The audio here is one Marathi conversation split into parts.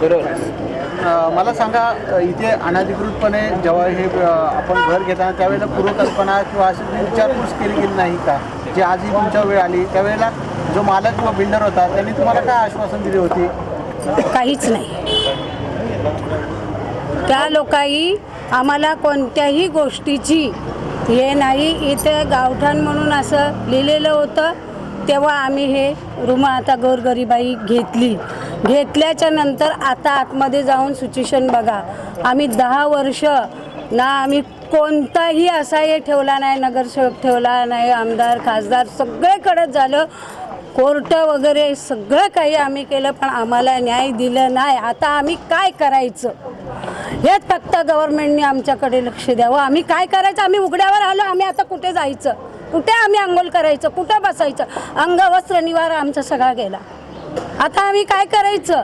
बरोबर मला सांगा इथे अनधिकृतपणे जेव्हा हे आपण घर घेताना त्यावेळेला पूर्वकल्पना किंवा अशी विचारपूस केली गेली नाही का? जी आजही तुमच्या वेळ आली त्यावेळेला जो मालक किंवा बिल्डर होता त्यांनी तुम्हाला काय आश्वासन दिली होती? काहीच नाही. त्या लोकांनी आम्हाला कोणत्याही गोष्टीची हे नाही इथे गावठाण म्हणून असं लिहिलेलं होतं तेव्हा आम्ही हे रूम आता गोरगरीबाई घेतली. घेतल्याच्या नंतर आता आतमध्ये जाऊन सिच्युएशन बघा. आम्ही दहा वर्ष ना आम्ही कोणताही असा हे ठेवला नाही नगरसेवक ठेवला नाही आमदार खासदार सगळीकडे झालं. कोर्ट वगैरे सगळं काही आम्ही केलं पण आम्हाला न्याय दिलं नाही. आता आम्ही काय करायचं? हेच फक्त गव्हर्नमेंटने आमच्याकडे लक्ष द्यावं. आम्ही काय करायचं? आम्ही उघड्यावर आलो. आम्ही आता कुठे जायचं? कुठे आम्ही आंघोळ करायचं? कुठे बसायचं? अंग वस्त्र निवारा आमचा सगळा गेला. आता आम्ही काय करायचं?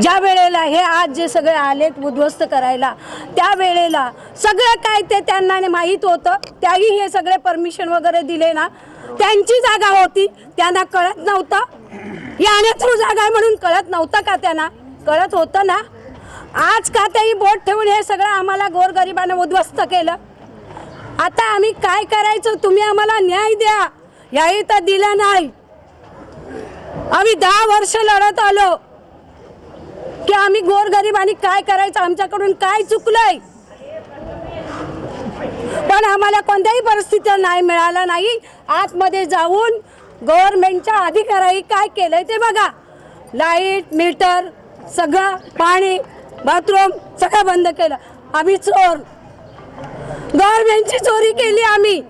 ज्या वेळेला हे आज जे सगळे आलेत उद्ध्वस्त करायला त्या वेळेला सगळं काय ते त्यांना माहीत होतं. त्याही हे सगळे परमिशन वगैरे दिले ना त्यांची जागा होती. त्यांना कळत नव्हतं. याने अनेथ्रू जागा आहे म्हणून कळत नव्हतं का त्यांना? कळत होतं ना? आज का त्याही बोट ठेवून हे सगळं आम्हाला गोरगरिबांना उद्ध्वस्त केलं? आता आम्ही काय करायचं? तुम्ही आम्हाला न्याय द्या. याही तर दिलं नाही. आम्ही दहा वर्ष लढत आलो. की आम्ही गोरगरिबांनी काय करायचं आमच्याकडून काय चुकलंय? पण आम्हाला कोणत्याही परिस्थितीत नाही मिळालं नाही. आतमध्ये जाऊन गव्हर्नमेंटच्या अधिकाऱ्यांनी काय केलंय ते बघा. लाइट मीटर सगळं पाणी बाथरूम सगळं बंद केलं. आम्ही चोर. गव्हर्नमेंटची चोरी केली आम्ही.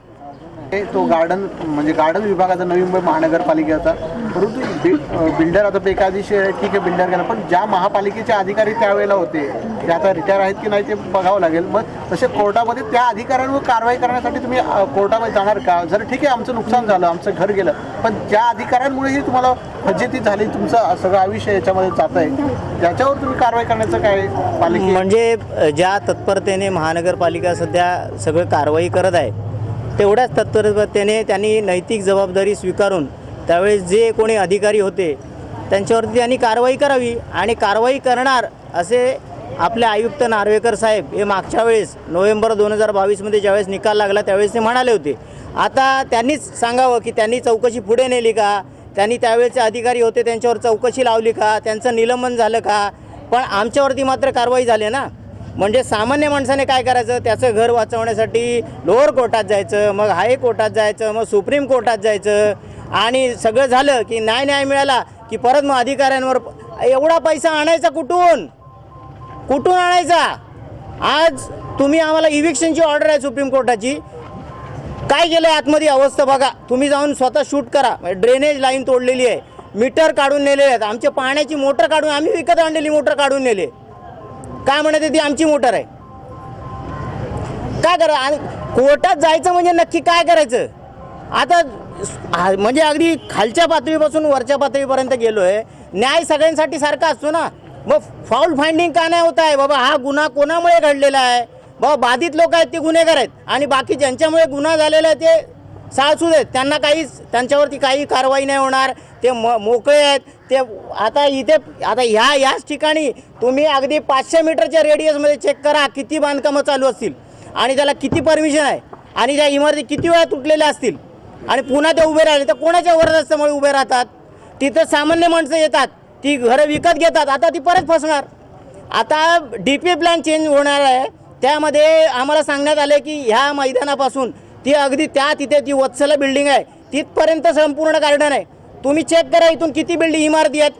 तो गार्डन म्हणजे गार्डन विभागाचा नवी मुंबई महानगरपालिकेचा. परंतु बिल्डर आता बेकायदेशीर आहे ठीक आहे बिल्डर गेला पण ज्या महापालिकेचे अधिकारी त्यावेळेला होते ते आता रिटायर आहेत की नाही ते बघावं लागेल. मग तसे कोर्टामध्ये त्या अधिकाऱ्यांवर कारवाई करण्यासाठी तुम्ही कोर्टामध्ये जाणार का? जर ठीक आहे आमचं नुकसान झालं आमचं घर गेलं पण ज्या अधिकाऱ्यांमुळेही तुम्हाला फजेती झाली तुमचं सगळं आयुष्य याच्यामध्ये जात आहे त्याच्यावर तुम्ही कारवाई करण्याचं काय पालिके म्हणजे ज्या तत्परतेने महानगरपालिका सध्या सगळं कारवाई करत आहे तेवढ्याच तत्परतेने त्यांनी नैतिक जबाबदारी स्वीकारून त्यावेळेस जे कोणी अधिकारी होते त्यांच्यावरती त्यांनी कारवाई करावी आणि कारवाई करणार असे आपले आयुक्त नार्वेकर साहेब हे मागच्या वेळेस नोव्हेंबर दोन हजार बावीसमध्ये ज्यावेळेस निकाल लागला त्यावेळेस ते म्हणाले होते. आता त्यांनीच सांगावं की त्यांनी चौकशी पुढे नेली का? त्यांनी त्यावेळेचे अधिकारी होते त्यांच्यावर चौकशी लावली का? त्यांचं निलंबन झालं का? पण आमच्यावरती मात्र कारवाई झाली ना. म्हणजे सामान्य माणसाने काय करायचं? त्याचं घर वाचवण्यासाठी लोअर कोर्टात जायचं मग हाय कोर्टात जायचं मग सुप्रीम कोर्टात जायचं. आणि सगळं झालं की नाही न्याय मिळाला की परत मग अधिकाऱ्यांवर एवढा पैसा आणायचा कुठून? कुठून आणायचा? आज तुम्ही आम्हाला इव्हिक्शनची ऑर्डर आहे सुप्रीम कोर्टाची. काय केलं आहे आतमध्ये अवस्था बघा. तुम्ही जाऊन स्वतः शूट करा. म्हणजे ड्रेनेज लाईन तोडलेली आहे. मीटर काढून नेलेले आहेत. आमचे पाण्याची मोटर काढून आम्ही विकत आणलेली मोटर काढून नेले. काय म्हणते ती? आमची मोटर आहे. काय करा? आणि कोर्टात जायचं म्हणजे नक्की काय करायचं? आता म्हणजे अगदी खालच्या पातळीपासून वरच्या पातळीपर्यंत गेलो आहे न्याय सगळ्यांसाठी सारखा असतो ना? मग फाऊल फाइंडिंग का नाही होत आहे? बाबा हा गुन्हा कोणामुळे घडलेला आहे? बाबा बाधित लोक आहेत ते गुन्हेगार आहेत. आणि बाकी ज्यांच्यामुळे गुन्हा झालेला आहे ते साळसू देत त्यांना काहीच त्यांच्यावरती काही कारवाई नाही होणार. ते म मोकळे आहेत. ते आता इथे आता ह्या याच ठिकाणी तुम्ही अगदी पाचशे मीटरच्या रेडियसमध्ये चेक करा किती बांधकामं चालू असतील. आणि त्याला किती परमिशन आहे. आणि त्या इमारती किती वेळा तुटलेल्या असतील. आणि पुन्हा ते उभे राहिले तर कोणाच्या वरदस्तामुळे उभे राहतात? तिथं सामान्य माणसं येतात ती घरं विकत घेतात आता ती परत फसणार. आता डी पी प्लॅन चेंज होणार आहे. त्यामध्ये आम्हाला सांगण्यात आलं की ह्या मैदानापासून ती अगदी त्या तिथे ती वत्सला बिल्डिंग आहे. तिथपर्यंत संपूर्ण गार्डन आहे. तुम्ही चेक करा इथून किती बिल्डिंग इमारती आहेत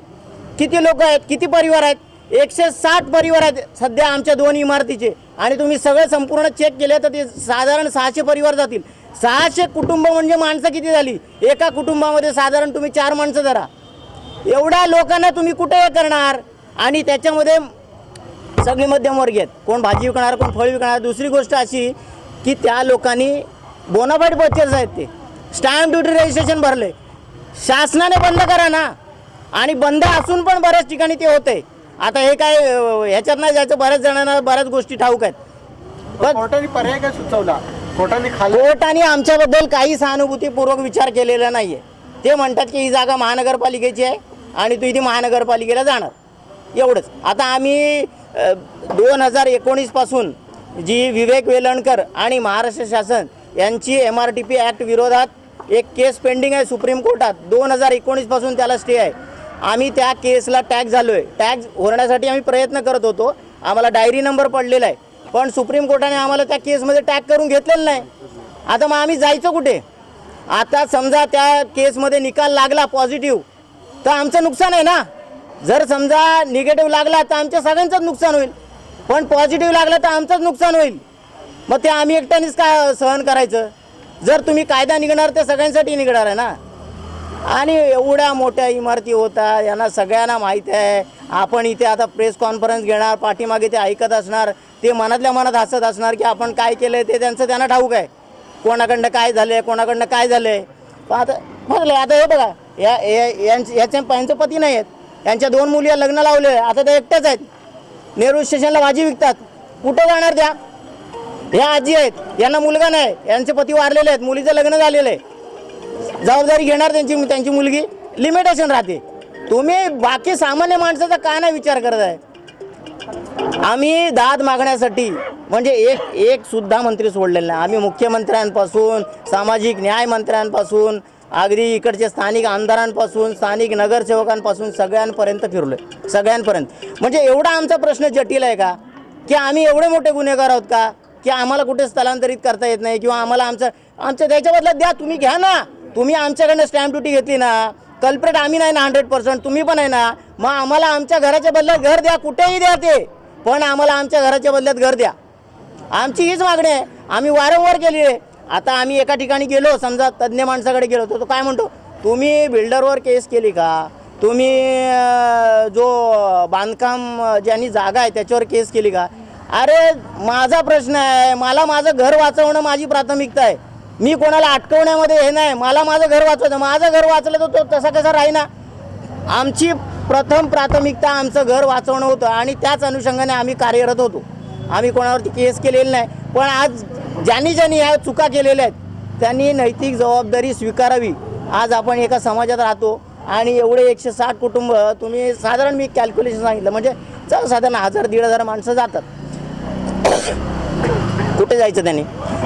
किती लोक आहेत किती परिवार आहेत. एकशे साठ परिवार आहेत सध्या आमच्या दोन इमारतीचे. आणि तुम्ही सगळे संपूर्ण चेक केले तर ते साधारण सहाशे परिवार जातील. सहाशे कुटुंब म्हणजे माणसं किती झाली? एका कुटुंबामध्ये साधारण तुम्ही चार माणसं धरा. एवढ्या लोकांना तुम्ही कुठे हे करणार? आणि त्याच्यामध्ये सगळे मध्यमवर्गीय आहेत. कोण भाजी विकणार कोण फळ विकणार? दुसरी गोष्ट अशी की त्या लोकांनी बोनाफाईड पर्चेस आहेत ते. स्टॅम्प ड्युटी रजिस्ट्रेशन भरले शासनाने बंद करा ना. आणि बंद असून पण बऱ्याच ठिकाणी ते होते आता हे काय ह्याच्यात नाही जायचं बऱ्याच जणांना बऱ्याच गोष्टी ठाऊक आहेत. कोर्टाने पर्याय काय सुचवला? कोर्टाने आमच्याबद्दल काही सहानुभूतीपूर्वक विचार केलेला नाहीये. ते म्हणतात की ही जागा महानगरपालिकेची आहे आणि तू इथे महानगरपालिकेला जाणार. एवढंच. आता आम्ही दोन हजार एकोणीसपासून जी विवेक वेलणकर आणि महाराष्ट्र शासन यांची M R T P act विरोधात एक केस पेंडिंग आहे सुप्रीम कोर्टात. दोन हजार एकोणीसपासून त्याला स्टे आहे. आम्ही त्या केसला टॅग झालो आहे टॅग होण्यासाठी आम्ही प्रयत्न करत होतो. आम्हाला डायरी नंबर पडलेला आहे. पण सुप्रीम कोर्टाने आम्हाला त्या केसमध्ये टॅग करून घेतलेलं नाही. आता मग आम्ही जायचं कुठे? आता समजा त्या केसमध्ये निकाल लागला पॉझिटिव्ह तर आमचं नुकसान आहे ना? जर समजा निगेटिव्ह लागला तर आमच्या सगळ्यांचंच नुकसान होईल. पण पॉझिटिव्ह लागला तर आमचंच नुकसान होईल. मग ते आम्ही एकट्यानेच का सहन करायचं? जर तुम्ही कायदा निघणार तर सगळ्यांसाठी निघणार आहे ना? आणि एवढ्या मोठ्या इमारती होता यांना सगळ्यांना माहीत आहे. आपण इथे आता प्रेस कॉन्फरन्स घेणार पाठीमागे ते ऐकत असणार ते मनातल्या मनात हसत असणार की आपण काय केलं ते त्यांचं त्यांना ठाऊक आहे. कोणाकडनं काय झालं आहे कोणाकडनं काय झालं आहे पण आता बघले आता हे बघा या या- यांचे याच्या यांचे पती नाही आहेत. यांच्या दोन मुली लग्न लावले आता ते एकट्याच आहेत. नेहरू स्टेशनला भाजी विकतात. कुठं जाणार त्या? ह्या आजी आहेत यांना मुलगा नाही यांचे पती वारलेले आहेत मुलीचं लग्न झालेलं आहे. जबाबदारी घेणार त्यांची त्यांची मुलगी लिमिटेशन राहते. तुम्ही बाकी सामान्य माणसाचा का नाही विचार करत आहे? आम्ही दाद मागण्यासाठी म्हणजे एक एक सुद्धा मंत्री सोडलेला नाही. आम्ही मुख्यमंत्र्यांपासून सामाजिक न्याय मंत्र्यांपासून अगदी इकडचे स्थानिक आमदारांपासून स्थानिक नगरसेवकांपासून सगळ्यांपर्यंत फिरलो आहे सगळ्यांपर्यंत. म्हणजे एवढा आमचा प्रश्न जटिल आहे का? की आम्ही एवढे मोठे गुन्हेगार आहोत का? की आम्हाला कुठे स्थलांतरित करता येत नाही किंवा आम्हाला आमचं आमच्या त्याच्याबद्दल द्या तुम्ही घ्या ना. तुम्ही आमच्याकडनं स्टॅम्प ड्युटी घेतली ना कल्प्रेट आम्ही नाही ना हंड्रेड पर्सेंट तुम्ही पण आहे ना मग आम्हाला आमच्या घराच्या बदल्यात घर द्या कुठेही द्या ते. पण आम्हाला आमच्या घराच्या बदल्यात घर द्या. आमची हीच मागणी आहे. आम्ही वारंवार केली आहे. आता आम्ही एका ठिकाणी गेलो समजा तज्ज्ञ माणसाकडे गेलो तर तो काय म्हणतो? तुम्ही बिल्डरवर केस केली का? तुम्ही जो बांधकाम ज्यांनी जागा आहे त्याच्यावर केस केली का? अरे माझा प्रश्न आहे. मला माझं घर वाचवणं माझी प्राथमिकता आहे. मी कोणाला अटकवण्यामध्ये हे नाही. मला माझं घर वाचवायचं माझं घर वाचलं तर तो तसा कसा राहीना? आमची प्रथम प्राथमिकता आमचं घर वाचवणं होतं आणि त्याच अनुषंगाने आम्ही कार्यरत होतो. आम्ही कोणावरती केस केलेली नाही. पण आज ज्यांनी ज्यांनी ह्या चुका केलेल्या आहेत त्यांनी नैतिक जबाबदारी स्वीकारावी. आज आपण एका समाजात राहतो आणि एवढे एकशे साठ कुटुंब तुम्ही साधारण मी कॅल्क्युलेशन सांगितलं. म्हणजे चल साधारण हजार दीड हजार माणसं जातात. कुठे जायचं त्यांनी?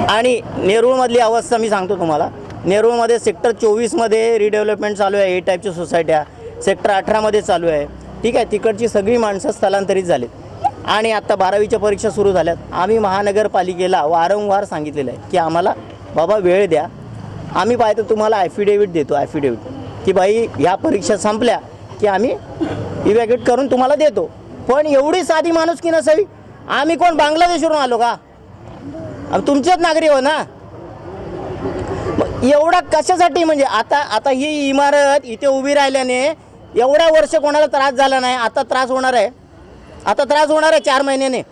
आणि नेरूळमधली अवस्था मी सांगतो तुम्हाला. नेरूळमध्ये सेक्टर चोवीसमध्ये रिडेव्हलपमेंट चालू आहे ए टाईपच्या सोसायट्या सेक्टर अठरामध्ये चालू आहे. ठीक आहे तिकडची सगळी माणसं स्थलांतरित झालीत. आणि आत्ता बारावीच्या परीक्षा सुरू झाल्यात. आम्ही महानगरपालिकेला वारंवार सांगितलेलं आहे की आम्हाला बाबा वेळ द्या. आम्ही पाहिजे तुम्हाला ॲफिडेविट देतो ॲफिडेविट की बाई ह्या परीक्षा संपल्या की आम्ही इव्हॅक्युएट करून तुम्हाला देतो. पण एवढी साधी माणूस की नसावी. आम्ही कोण बांगलादेशवरून आलो का? तुमचेच नागरिक हो ना? एवढा कशासाठी म्हणजे आता आता ही इमारत इथे उभी राहिल्याने एवढ्या वर्ष कोणाला त्रास झाला नाही आता त्रास होणार आहे. आता त्रास होणार आहे चार महिन्याने.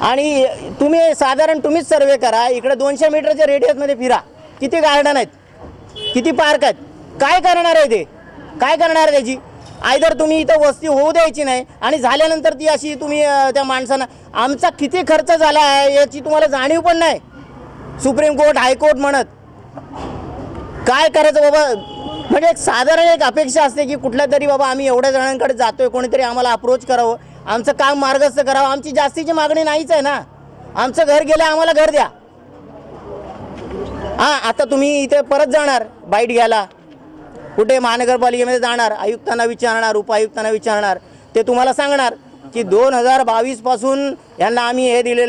आणि तुम्ही साधारण तुम्हीच सर्वे करा इकडे दोनशे मीटरच्या रेडियसमध्ये फिरा. किती गार्डन आहेत? किती पार्क आहेत? काय करणार आहे ते? काय करणार आहे त्याची? आयदर तुम्ही इथं वस्ती होऊ द्यायची नाही. आणि झाल्यानंतर ती अशी तुम्ही त्या माणसांना आमचा किती खर्च झाला आहे याची तुम्हाला जाणीव पण नाही. सुप्रीम कोर्ट हायकोर्ट म्हणत. काय करायचं बाबा? म्हणजे एक साधारण एक अपेक्षा असते की कुठल्या तरी बाबा आम्ही एवढ्या जणांकडे जातोय कोणीतरी आम्हाला अप्रोच करावं. आमचं काम मार्गस्थ करावं. आमची जास्तीची मागणी नाहीच आहे ना. आमचं घर गेलं आम्हाला घर द्या. हां आता तुम्ही इथे परत जाणार बाईट घ्यायला. कुठे महानगरपालिकेमध्ये जाणार आयुक्तांना विचारणार उपायुक्तांना विचारणार ते तुम्हाला सांगणार की दोन हजार बावीसपासून यांना आम्ही हे दिलेलं आहे.